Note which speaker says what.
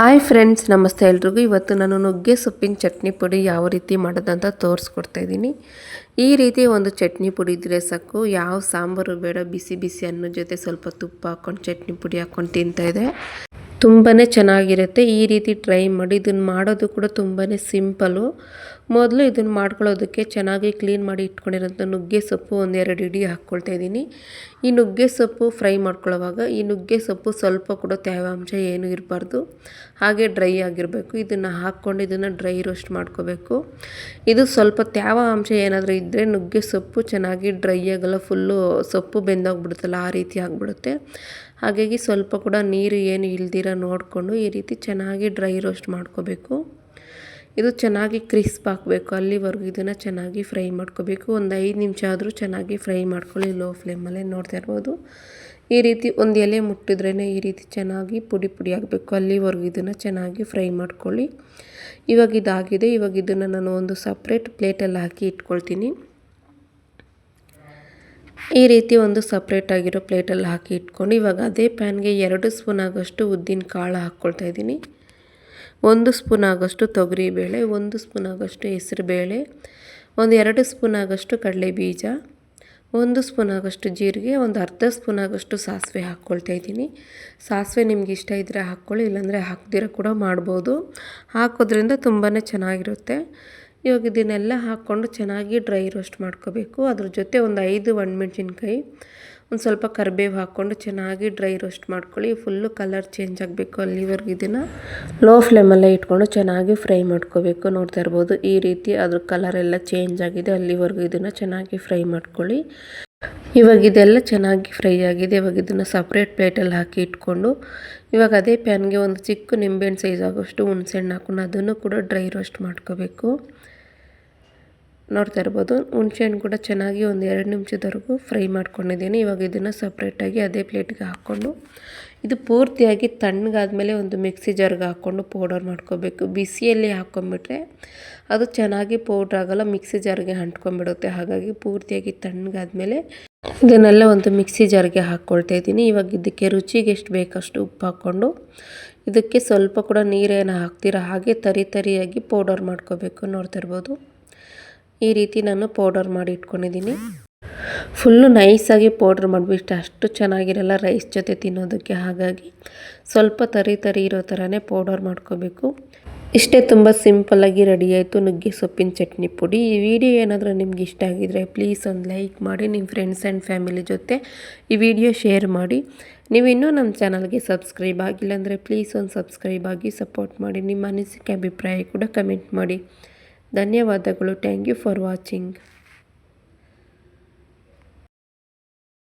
Speaker 1: Hi friends, ನಮಸ್ತೆ ಎಲ್ರಿಗೂ. ಇವತ್ತು ನಾನು ನುಗ್ಗೆ ಸೊಪ್ಪಿನ ಚಟ್ನಿ ಪುಡಿ ಯಾವ ರೀತಿ ಮಾಡೋದಂತ ತೋರಿಸ್ಕೊಡ್ತಾ ಇದ್ದೀನಿ. ಈ ರೀತಿ ಒಂದು ಚಟ್ನಿ ಪುಡಿ ಇದ್ದರೆ ಸಾಕು. ಯಾವ ಸಾಂಬಾರು ಬೇಡ, ಬಿಸಿ ಬಿಸಿ ಅನ್ನೋ ಜೊತೆ ಸ್ವಲ್ಪ ತುಪ್ಪ ಹಾಕ್ಕೊಂಡು, ಚಟ್ನಿ ಪುಡಿ ಹಾಕ್ಕೊಂಡು ತಿಂತಾಯಿದೆ ತುಂಬಾ ಚೆನ್ನಾಗಿರುತ್ತೆ. ಈ ರೀತಿ ಟ್ರೈ ಮಾಡಿ ಇದನ್ನು ಮಾಡೋದು ಕೂಡ ತುಂಬಾ ಸಿಂಪಲು. ಮೊದಲು ಇದನ್ನು ಮಾಡ್ಕೊಳ್ಳೋದಕ್ಕೆ ಚೆನ್ನಾಗಿ ಕ್ಲೀನ್ ಮಾಡಿ ಇಟ್ಕೊಂಡಿರೋಂಥ ನುಗ್ಗೆ ಸೊಪ್ಪು ಒಂದೆರಡು ಇಡಿ ಹಾಕ್ಕೊಳ್ತಾ ಇದ್ದೀನಿ. ಈ ನುಗ್ಗೆ ಸೊಪ್ಪು ಫ್ರೈ ಮಾಡ್ಕೊಳ್ಳೋವಾಗ, ಈ ನುಗ್ಗೆ ಸೊಪ್ಪು ಸ್ವಲ್ಪ ಕೂಡ ತೇವಾಂಶ ಏನು ಇರಬಾರ್ದು. ಹಾಗೆ ಡ್ರೈ ಆಗಿರಬೇಕು. ಇದನ್ನು ಹಾಕ್ಕೊಂಡು ಇದನ್ನು ಡ್ರೈ ರೋಸ್ಟ್ ಮಾಡ್ಕೋಬೇಕು. ಇದು ಸ್ವಲ್ಪ ತ್ಯಾವ ಅಂಶ ಏನಾದರೂ ಇದ್ದರೆ ನುಗ್ಗೆ ಸೊಪ್ಪು ಚೆನ್ನಾಗಿ ಡ್ರೈ ಆಗಲ್ಲ, ಫುಲ್ಲು ಸೊಪ್ಪು ಬೆಂದೋಗ್ಬಿಡುತ್ತಲ್ಲ, ಆ ರೀತಿ ಆಗಿಬಿಡುತ್ತೆ. ಹಾಗಾಗಿ ಸ್ವಲ್ಪ ಕೂಡ ನೀರು ಏನು ಇಲ್ದಿರ ನೋಡಿಕೊಂಡು ಈ ರೀತಿ ಚೆನ್ನಾಗಿ ಡ್ರೈ ರೋಸ್ಟ್ ಮಾಡ್ಕೋಬೇಕು. ಇದು ಚೆನ್ನಾಗಿ ಕ್ರಿಸ್ಪ್ ಹಾಕಬೇಕು ಅಲ್ಲಿವರೆಗೂ ಇದನ್ನು ಚೆನ್ನಾಗಿ ಫ್ರೈ ಮಾಡ್ಕೋಬೇಕು. ಒಂದು ಐದು ನಿಮಿಷ ಆದರೂ ಚೆನ್ನಾಗಿ ಫ್ರೈ ಮಾಡ್ಕೊಳ್ಳಿ. ಲೋ ಫ್ಲೇಮಲ್ಲೇ ನೋಡ್ತಾ ಇರ್ಬೋದು. ಈ ರೀತಿ ಒಂದು ಎಲೆ ಮುಟ್ಟಿದ್ರೇ ಈ ರೀತಿ ಚೆನ್ನಾಗಿ ಪುಡಿ ಪುಡಿ ಆಗಬೇಕು. ಅಲ್ಲಿವರೆಗೂ ಇದನ್ನು ಚೆನ್ನಾಗಿ ಫ್ರೈ ಮಾಡ್ಕೊಳ್ಳಿ. ಇವಾಗ ಇದಾಗಿದೆ. ಇವಾಗ ಇದನ್ನು ನಾನು ಒಂದು ಸಪ್ರೇಟ್ ಪ್ಲೇಟಲ್ಲಿ ಹಾಕಿ ಇಟ್ಕೊಳ್ತೀನಿ. ಈ ರೀತಿ ಒಂದು ಸಪ್ರೇಟ್ ಆಗಿರೋ ಪ್ಲೇಟಲ್ಲಿ ಹಾಕಿ ಇಟ್ಕೊಂಡು ಇವಾಗ ಅದೇ ಪ್ಯಾನ್ಗೆ ಎರಡು ಸ್ಪೂನ್ ಆಗೋಷ್ಟು ಉದ್ದಿನ ಕಾಳು ಹಾಕ್ಕೊಳ್ತಾ ಇದ್ದೀನಿ. ಒಂದು ಸ್ಪೂನ್ ಆಗೋಷ್ಟು ತೊಗರಿಬೇಳೆ ಒಂದು ಸ್ಪೂನ್ ಆಗೋಷ್ಟು ಹೆಸರುಬೇಳೆ ಒಂದು ಎರಡು ಸ್ಪೂನ್ ಆಗೋಷ್ಟು ಕಡಲೆ ಬೀಜ, ಒಂದು ಸ್ಪೂನ್ ಆಗೋಷ್ಟು ಜೀರಿಗೆ, ಒಂದು ಅರ್ಧ ಸ್ಪೂನ್ ಆಗೋಷ್ಟು ಸಾಸಿವೆ ಹಾಕ್ಕೊಳ್ತಾ ಇದ್ದೀನಿ. ಸಾಸಿವೆ ನಿಮ್ಗೆ ಇಷ್ಟ ಇದ್ದರೆ ಹಾಕ್ಕೊಳ್ಳಿ, ಇಲ್ಲಾಂದರೆ ಹಾಕ್ದಿರ ಕೂಡ ಮಾಡ್ಬೋದು. ಹಾಕೋದ್ರಿಂದ ತುಂಬಾ ಚೆನ್ನಾಗಿರುತ್ತೆ. ಇವಾಗ ಇದನ್ನೆಲ್ಲ ಹಾಕ್ಕೊಂಡು ಚೆನ್ನಾಗಿ ಡ್ರೈ ರೋಸ್ಟ್ ಮಾಡ್ಕೋಬೇಕು. ಅದ್ರ ಜೊತೆ ಒಂದು ಐದು ಒಣಮೆಣ್ಸಿನ್ಕಾಯಿ, ಒಂದು ಸ್ವಲ್ಪ ಕರಿಬೇವು ಹಾಕ್ಕೊಂಡು ಚೆನ್ನಾಗಿ ಡ್ರೈ ರೋಸ್ಟ್ ಮಾಡ್ಕೊಳ್ಳಿ. ಫುಲ್ಲು ಕಲರ್ ಚೇಂಜ್ ಆಗಬೇಕು ಅಲ್ಲಿವರೆಗೂ ಇದನ್ನು. ಲೋ ಫ್ಲೇಮಲ್ಲೇ ಇಟ್ಕೊಂಡು ಚೆನ್ನಾಗಿ ಫ್ರೈ ಮಾಡ್ಕೋಬೇಕು. ನೋಡ್ತಾ ಇರ್ಬೋದು ಈ ರೀತಿ ಅದ್ರ ಕಲರ್ ಎಲ್ಲ ಚೇಂಜ್ ಆಗಿದೆ. ಅಲ್ಲಿವರೆಗೂ ಇದನ್ನು ಚೆನ್ನಾಗಿ ಫ್ರೈ ಮಾಡ್ಕೊಳ್ಳಿ. ಇವಾಗ ಇದೆಲ್ಲ ಚೆನ್ನಾಗಿ ಫ್ರೈ ಆಗಿದೆ. ಇವಾಗ ಇದನ್ನು ಸಪ್ರೇಟ್ ಪ್ಲೇಟಲ್ಲಿ ಹಾಕಿ ಇಟ್ಕೊಂಡು, ಇವಾಗ ಅದೇ ಪ್ಯಾನ್ಗೆ ಒಂದು ಚಿಕ್ಕ ನಿಂಬೆಹಣ್ಣು ಸೈಜ್ ಆಗೋಷ್ಟು ಹುಣಸೆಹಣ್ಣು ಹಾಕೊಂಡು ಅದನ್ನು ಕೂಡ ಡ್ರೈ ರೋಸ್ಟ್ ಮಾಡ್ಕೋಬೇಕು. ನೋಡ್ತಾ ಇರ್ಬೋದು, ಹುಣಸೆಹಣ್ಣು ಕೂಡ ಚೆನ್ನಾಗಿ ಒಂದು ಎರಡು ನಿಮಿಷದವರೆಗೂ ಫ್ರೈ ಮಾಡ್ಕೊಂಡಿದ್ದೀನಿ. ಇವಾಗ ಇದನ್ನು ಸಪ್ರೇಟಾಗಿ ಅದೇ ಪ್ಲೇಟ್ಗೆ ಹಾಕ್ಕೊಂಡು, ಇದು ಪೂರ್ತಿಯಾಗಿ ತಣ್ಣಗಾದ್ಮೇಲೆ ಒಂದು ಮಿಕ್ಸಿ ಜಾರ್ಗೆ ಹಾಕ್ಕೊಂಡು ಪೌಡರ್ ಮಾಡ್ಕೋಬೇಕು. ಬಿಸಿಯಲ್ಲಿ ಹಾಕ್ಕೊಂಬಿಟ್ರೆ ಅದು ಚೆನ್ನಾಗಿ ಪೌಡ್ರ್ ಆಗೋಲ್ಲ ಮಿಕ್ಸಿ ಜಾರ್ಗೆ ಅಂಟ್ಕೊಂಡ್ಬಿಡುತ್ತೆ. ಹಾಗಾಗಿ ಪೂರ್ತಿಯಾಗಿ ತಣ್ಣಗಾದ್ಮೇಲೆ ಇದನ್ನೆಲ್ಲ ಒಂದು ಮಿಕ್ಸಿ ಜಾರ್ಗೆ ಹಾಕ್ಕೊಳ್ತಾ ಇದ್ದೀನಿ. ಇವಾಗ ಇದಕ್ಕೆ ರುಚಿಗೆ ಎಷ್ಟು ಬೇಕಷ್ಟು ಉಪ್ಪು ಹಾಕ್ಕೊಂಡು ಇದಕ್ಕೆ ಸ್ವಲ್ಪ ಕೂಡ ನೀರೇನು ಹಾಕ್ತೀರ ಹಾಗೆ ತರಿ ತರಿಯಾಗಿ ಪೌಡರ್ ಮಾಡ್ಕೋಬೇಕು. ನೋಡ್ತಾ ಇರ್ಬೋದು. ಈ ರೀತಿ ನಾನು ಪೌಡರ್ ಮಾಡಿ ಇಟ್ಕೊಂಡಿದ್ದೀನಿ. ಫುಲ್ಲು ನೈಸಾಗಿ ಪೌಡ್ರ್ ಮಾಡಿಬಿಟ್ಟು ಅಷ್ಟು ಚೆನ್ನಾಗಿರಲ್ಲ ರೈಸ್ ಜೊತೆ ತಿನ್ನೋದಕ್ಕೆ ಹಾಗಾಗಿ ಸ್ವಲ್ಪ ತರಿ ತರಿ ಇರೋ ಥರನೇ ಪೌಡರ್ ಮಾಡ್ಕೋಬೇಕು. ಇಷ್ಟೇ ತುಂಬ ಸಿಂಪಲ್ಲಾಗಿ ರೆಡಿ ಆಯಿತು ನುಗ್ಗೆ ಸೊಪ್ಪಿನ ಚಟ್ನಿ ಪುಡಿ. ಈ ವಿಡಿಯೋ ಏನಾದರೂ ನಿಮ್ಗೆ ಇಷ್ಟ ಆಗಿದ್ರೆ ಪ್ಲೀಸ್ ಒಂದು ಲೈಕ್ ಮಾಡಿ ನಿಮ್ಮ ಫ್ರೆಂಡ್ಸ್ ಆ್ಯಂಡ್ ಫ್ಯಾಮಿಲಿ ಜೊತೆ ಈ ವಿಡಿಯೋ ಶೇರ್ ಮಾಡಿ. ನೀವು ಇನ್ನೂ ನಮ್ಮ ಚಾನಲ್ಗೆ ಸಬ್ಸ್ಕ್ರೈಬ್ ಆಗಿಲ್ಲ ಅಂದರೆ ಪ್ಲೀಸ್ ಒಂದು ಸಬ್ಸ್ಕ್ರೈಬ್ ಆಗಿ ಸಪೋರ್ಟ್ ಮಾಡಿ. ನಿಮ್ಮ ಅನಿಸಿಕೆ, ಅಭಿಪ್ರಾಯ ಕೂಡ ಕಮೆಂಟ್ ಮಾಡಿ. ಧನ್ಯವಾದಗಳು. Thank you for watching